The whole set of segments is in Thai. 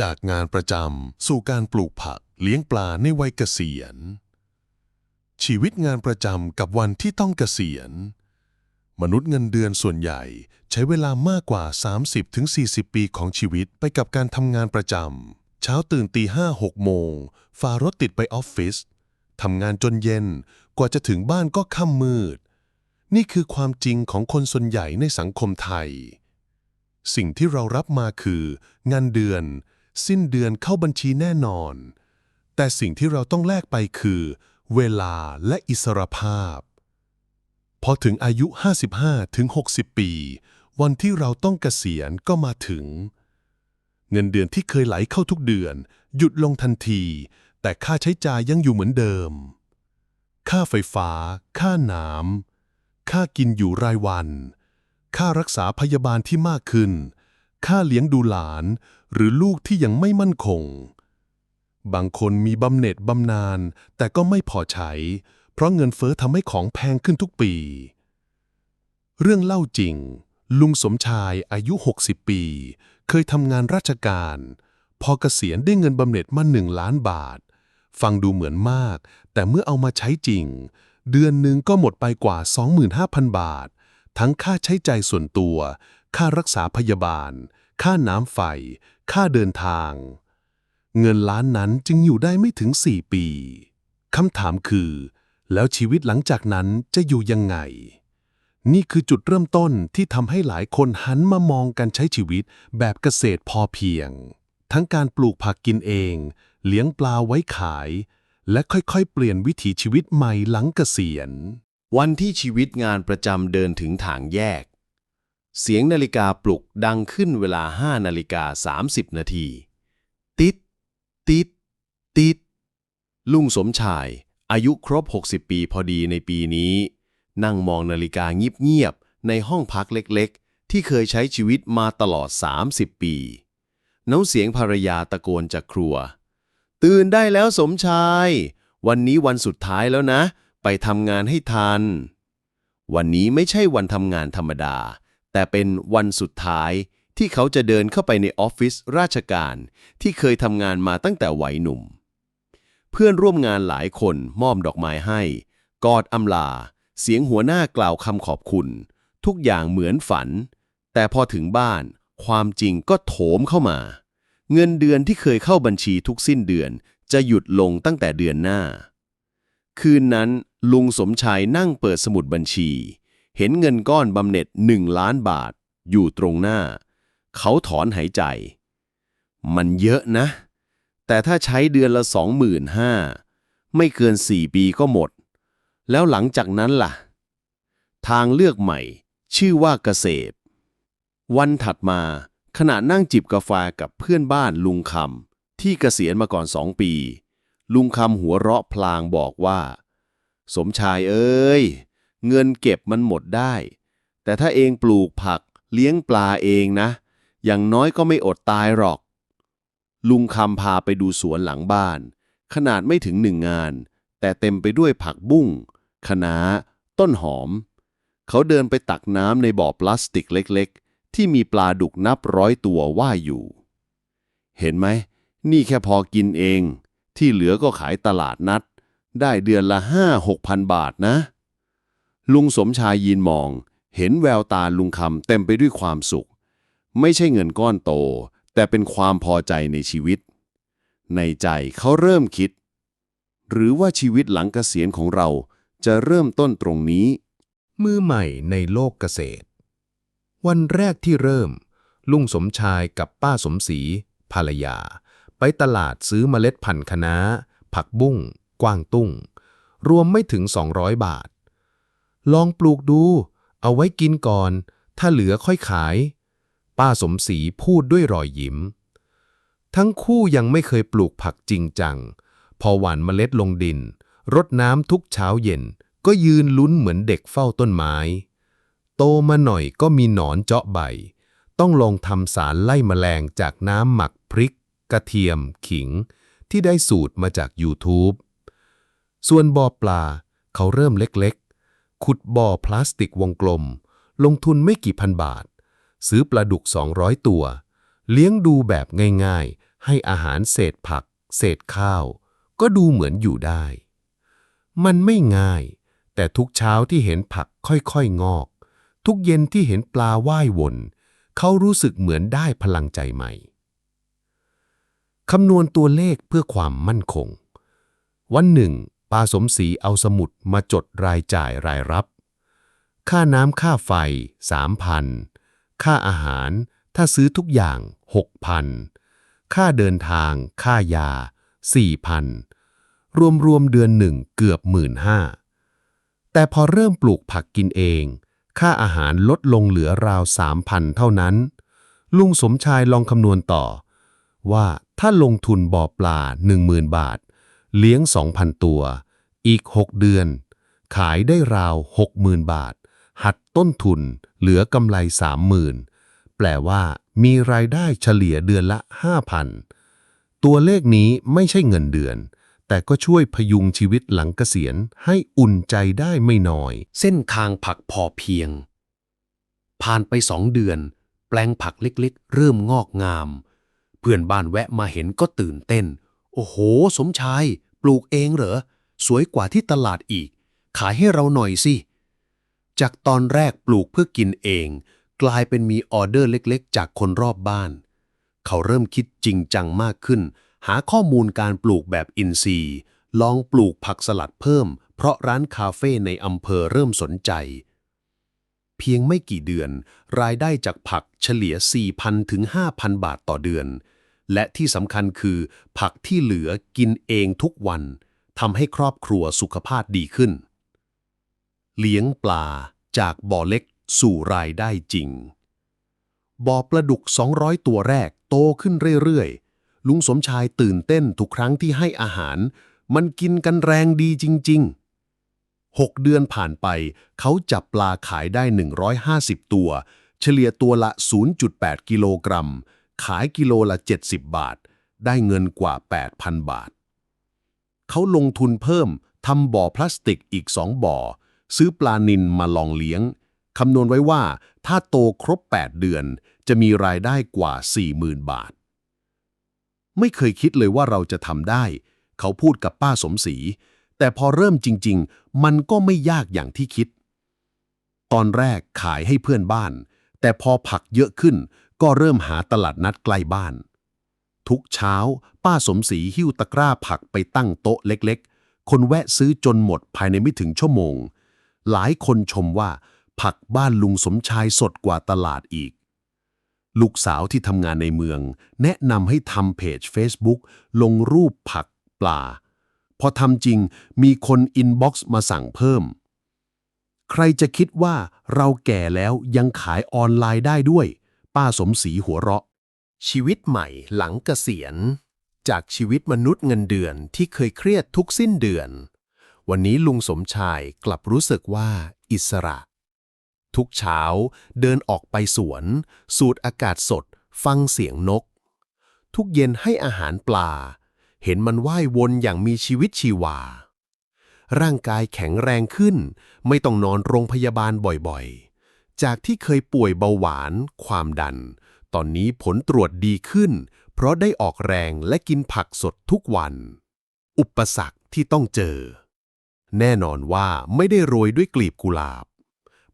จากงานประจำสู่การปลูกผักเลี้ยงปลาในวัยเกษียณ ชีวิตงานประจำกับวันที่ต้องเกษียณ มนุษย์เงินเดือนส่วนใหญ่ใช้เวลามากกว่า 30-40 ปีของชีวิตไปกับการทำงานประจำเช้าตื่นตีห้าหกโมงฝ่ารถติดไปออฟฟิศทำงานจนเย็นกว่าจะถึงบ้านก็ค่ำมืด นี่คือความจริงของคนส่วนใหญ่ในสังคมไทย สิ่งที่เรารับมาคืองินเดือน สิ้นเดือนเข้าบัญชีแน่นอน แต่สิ่งที่เราต้องแลกไปคือ เวลาและอิสรภาพ พอถึงอายุ 55 ถึง 60 ปี วันที่เราต้องเกษียณก็มาถึง เงินเดือนที่เคยไหลเข้าทุกเดือน หยุดลงทันที แต่ค่าใช้จ่ายยังอยู่เหมือนเดิม ค่าไฟฟ้า ค่าน้ำค่ากินอยู่รายวัน ค่ารักษาพยาบาลที่มากขึ้น ค่าเลี้ยงดูหลาน หรือลูกที่ยังไม่มั่นคง บางคนมีบำเหน็จบำนาญแต่ก็ไม่พอใช้ เพราะเงินเฟ้อทำให้ของแพงขึ้นทุกปี เรื่องเล่าจริง ลุงสมชายอายุ 60 ปี เคยทำงานราชการ พอเกษียณได้เงินบำเหน็จมาหนึ่งล้านบาท ฟังดูเหมือนมาก แต่เมื่อเอามาใช้จริง เดือนหนึ่งก็หมดไปกว่า 25,000 บาท ทั้งค่าใช้จ่ายส่วนตัว ค่ารักษาพยาบาล ค่าน้ำไฟ ค่าเดินทาง เงินล้านนั้นจึงอยู่ได้ไม่ถึง 4 ปีคำถามคือ แล้วชีวิตหลังจากนั้นจะอยู่ยังไง นี่คือจุดเริ่มต้นที่ทำให้หลายคนหันมามองการใช้ชีวิตแบบเกษตรพอเพียง ทั้งการปลูกผักกินเอง เลี้ยงปลาไว้ขาย และค่อยๆ เปลี่ยนวิถีชีวิตใหม่หลังเกษียณ วันที่ชีวิตงานประจำเดินถึงทางแยก เสียงนาฬิกาปลุกดังขึ้นเวลา5นาฬิกา30 นาที ติด ติด ติด ลุงสมชาย อายุครบ 60 ปีพอดีในปีนี้ นั่งมองนาฬิกาเงียบๆในห้องพักเล็กๆ ที่เคยใช้ชีวิตมาตลอด 30 ปีน้ำเสียงภรรยาตะโกนจากครัว ตื่นได้แล้วสมชาย วันนี้วันสุดท้ายแล้วนะ ไปทำงานให้ทัน วันนี้ไม่ใช่วันทำงานธรรมดา แต่เป็นวันสุดท้ายที่เขาจะเดินเข้าไปในออฟฟิศราชการที่เคยทำงานมาตั้งแต่วัยหนุ่ม เพื่อนร่วมงานหลายคนมอบดอกไม้ให้ กอดอำลา เสียงหัวหน้ากล่าวคำขอบคุณ ทุกอย่างเหมือนฝัน แต่พอถึงบ้าน ความจริงก็โถมเข้ามา เงินเดือนที่เคยเข้าบัญชีทุกสิ้นเดือนจะหยุดลงตั้งแต่เดือนหน้า คืนนั้น ลุงสมชายนั่งเปิดสมุดบัญชี เห็นเงินก้อนบำเหน็จหนึ่งล้านบาท อยู่ตรงหน้า เขาถอนหายใจ มันเยอะนะ แต่ถ้าใช้เดือนละสองหมื่นห้าไม่เกินสี่ปีก็หมด แล้วหลังจากนั้นล่ะ ทางเลือกใหม่ ชื่อว่าเกษตร วันถัดมาขณะนั่งจิบกาแฟกับเพื่อนบ้านลุงคำที่เกษียณมาก่อนสองปี ลุงคำหัวเราะพลางบอกว่า สมชายเอ้ย เงินเก็บมันหมดได้ แต่ถ้าเองปลูกผักเลี้ยงปลาเองนะ อย่างน้อยก็ไม่อดตายหรอก ลุงคำพาไปดูสวนหลังบ้าน ขนาดไม่ถึงหนึ่งงาน แต่เต็มไปด้วยผักบุ้งคะน้า ต้นหอม เขาเดินไปตักน้ำในบ่อพลาสติกเล็กๆ ที่มีปลาดุกนับร้อยตัวว่ายอยู่ เห็นไหม นี่แค่พอกินเอง ที่เหลือก็ขายตลาดนัด ได้เดือนละห้าหกพันบาทนะ ลุงสมชายยืนมอง เห็นแววตาลุงคำเต็มไปด้วยความสุข ไม่ใช่เงินก้อนโต แต่เป็นความพอใจในชีวิต ในใจเขาเริ่มคิด หรือว่าชีวิตหลังเกษียณของเราจะเริ่มต้นตรงนี้ มือใหม่ในโลกเกษตร วันแรกที่เริ่ม ลุงสมชายกับป้าสมศรีภรรยา ไปตลาดซื้อเมล็ดพันธุ์คะน้า ผักบุ้ง กวางตุ้ง รวมไม่ถึง 200 บาท ลองปลูกดู เอาไว้กินก่อน ถ้าเหลือค่อยขาย ป้าสมศรีพูดด้วยรอยยิ้ม ทั้งคู่ยังไม่เคยปลูกผักจริงจัง พอหว่านเมล็ดลงดิน รดน้ำทุกเช้าเย็น ก็ยืนลุ้นเหมือนเด็กเฝ้าต้นไม้ โตมาหน่อยก็มีหนอนเจาะใบ ต้องลองทำสารไล่แมลงจากน้ำหมักพริก กระเทียม ขิงที่ได้สูตรมาจาก YouTube ส่วนบ่อปลา เขาเริ่มเล็กๆ ขุดบ่อพลาสติกวงกลม ลงทุนไม่กี่พันบาท ซื้อปลาดุก 200 ตัว เลี้ยงดูแบบง่ายๆ ให้อาหารเศษผัก เศษข้าว ก็ดูเหมือนอยู่ได้ มันไม่ง่าย แต่ทุกเช้าที่เห็นผักค่อยๆงอก ทุกเย็นที่เห็นปลาว่ายวน เขารู้สึกเหมือนได้พลังใจใหม่คำนวณตัวเลขเพื่อความมั่นคง วันหนึ่ง ป้าสมศรีเอาสมุดมาจดรายจ่ายรายรับ ค่าน้ำค่าไฟสามพันค่าอาหารถ้าซื้อทุกอย่างหกพันค่าเดินทาง ค่ายาสี่พันรวมรวมเดือนหนึ่งเกือบหมื่นห้าแต่พอเริ่มปลูกผักกินเอง ค่าอาหารลดลงเหลือราวสามพันเท่านั้น ลุงสมชายลองคำนวณต่อ ว่าถ้าลงทุนบ่อปลา10,000บาท เลี้ยง 2,000 ตัว อีก 6 เดือน ขายได้ราว 60,000 บาท หัดต้นทุน เหลือกำไร 30,000 แปลว่ามีรายได้เฉลี่ยเดือนละ 5,000 ตัวเลขนี้ไม่ใช่เงินเดือน แต่ก็ช่วยพยุงชีวิตหลังเกษียณให้อุ่นใจได้ไม่น้อย เส้นทางผักพอเพียง ผ่านไปสองเดือน แปลงผักเล็กๆ เริ่มงอกงาม เพื่อนบ้านแวะมาเห็นก็ตื่นเต้น โอ้โห สมชาย ปลูกเองเหรอ สวยกว่าที่ตลาดอีก ขายให้เราหน่อยสิ จากตอนแรกปลูกเพื่อกินเอง กลายเป็นมีออเดอร์เล็กๆ จากคนรอบบ้าน เขาเริ่มคิดจริงจังมากขึ้น หาข้อมูลการปลูกแบบอินทรีย์ ลองปลูกผักสลัดเพิ่ม เพราะร้านคาเฟ่ในอำเภอเริ่มสนใจ เพียงไม่กี่เดือน รายได้จากผักเฉลี่ย 4,000 ถึง 5,000 บาทต่อเดือน และที่สำคัญคือ ผักที่เหลือกินเองทุกวันทำให้ครอบครัวสุขภาพดีขึ้น เลี้ยงปลาจากบ่อเล็กสู่รายได้จริง บ่อปลาดุก 200 ตัวแรกโตขึ้นเรื่อยๆ ลุงสมชายตื่นเต้นทุกครั้งที่ให้อาหาร มันกินกันแรงดีจริง ๆ 6 เดือนผ่านไป เขาจับปลาขายได้ 150 ตัว เฉลี่ยตัวละ 0.8 กิโลกรัม ขายกิโลละ 70 บาท ได้เงินกว่า 8,000 บาท เขาลงทุนเพิ่มทำบ่อพลาสติกอีก2บ่อ ซื้อปลานิลมาลองเลี้ยง คำนวณไว้ว่าถ้าโตครบ 8 เดือน จะมีรายได้กว่า 40,000 บาท ไม่เคยคิดเลยว่าเราจะทำได้ เขาพูดกับป้าสมศรี แต่พอเริ่มจริง ๆ มันก็ไม่ยากอย่างที่คิด ตอนแรกขายให้เพื่อนบ้าน แต่พอผักเยอะขึ้น ก็เริ่มหาตลาดนัดใกล้บ้าน ทุกเช้า ป้าสมศรีหิ้วตะกร้าผักไปตั้งโต๊ะเล็กๆ คนแวะซื้อจนหมดภายในไม่ถึงชั่วโมง หลายคนชมว่า ผักบ้านลุงสมชายสดกว่าตลาดอีก ลูกสาวที่ทำงานในเมือง แนะนำให้ทำเพจ Facebook ลงรูปผักปลา พอทำจริงมีคนอินบ็อกซ์มาสั่งเพิ่ม ใครจะคิดว่าเราแก่แล้วยังขายออนไลน์ได้ด้วย ป้าสมศรีหัวเราะ ชีวิตใหม่หลังเกษียณ จากชีวิตมนุษย์เงินเดือนที่เคยเครียดทุกสิ้นเดือน วันนี้ลุงสมชายกลับรู้สึกว่าอิสระ ทุกเช้าเดินออกไปสวน สูดอากาศสด ฟังเสียงนก ทุกเย็นให้อาหารปลา เห็นมันว่ายวนอย่างมีชีวิตชีวา ร่างกายแข็งแรงขึ้น ไม่ต้องนอนโรงพยาบาลบ่อยๆ จากที่เคยป่วยเบาหวาน ความดัน ตอนนี้ผลตรวจดีขึ้น เพราะได้ออกแรงและกินผักสดทุกวัน อุปสรรคที่ต้องเจอ แน่นอนว่าไม่ได้โรยด้วยกลีบกุหลาบ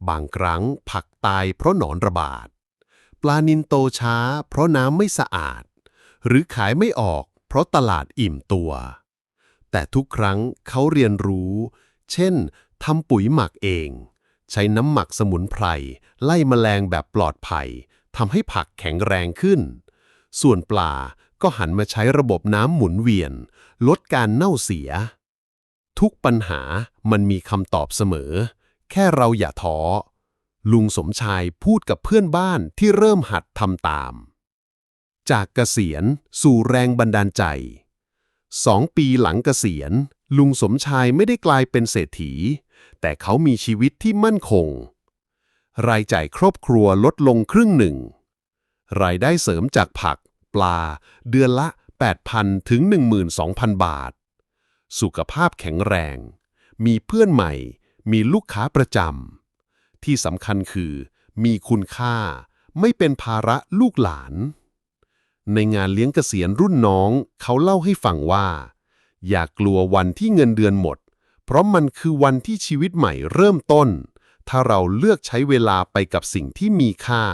บางครั้งผักตายเพราะหนอนระบาด ปลานินโตช้า เพราะน้ำไม่สะอาด หรือขายไม่ออก เพราะตลาดอิ่มตัว แต่ทุกครั้งเขาเรียนรู้ เช่นทำปุ๋ยหมักเอง ใช้น้ำหมักสมุนไพร ไล่แมลงแบบปลอดภัยทำให้ผักแข็งแรงขึ้น ส่วนปลาก็หันมาใช้ระบบน้ำหมุนเวียน ลดการเน่าเสีย ทุกปัญหามันมีคำตอบเสมอ แค่เราอย่าท้อ ลุงสมชายพูดกับเพื่อนบ้านที่เริ่มหัดทำตาม จากเกษียณสู่แรงบันดาลใจสองปีหลังเกษียณ ลุงสมชายไม่ได้กลายเป็นเศรษฐี แต่เขามีชีวิตที่มั่นคง รายจ่ายครอบครัวลดลงครึ่งหนึ่ง รายได้เสริมจากผัก ปลา เดือนละ 8,000 ถึง 12,000 บาท สุขภาพแข็งแรง มีเพื่อนใหม่ มีลูกค้าประจำ ที่สำคัญคือ มีคุณค่า ไม่เป็นภาระลูกหลาน ในงานเลี้ยงเกษียณรุ่นน้อง เขาเล่าให้ฟังว่า อย่ากลัววันที่เงินเดือนหมด เพราะมันคือวันที่ชีวิตใหม่เริ่มต้น ถ้าเราเลือกใช้เวลาไปกับสิ่งที่มีค่า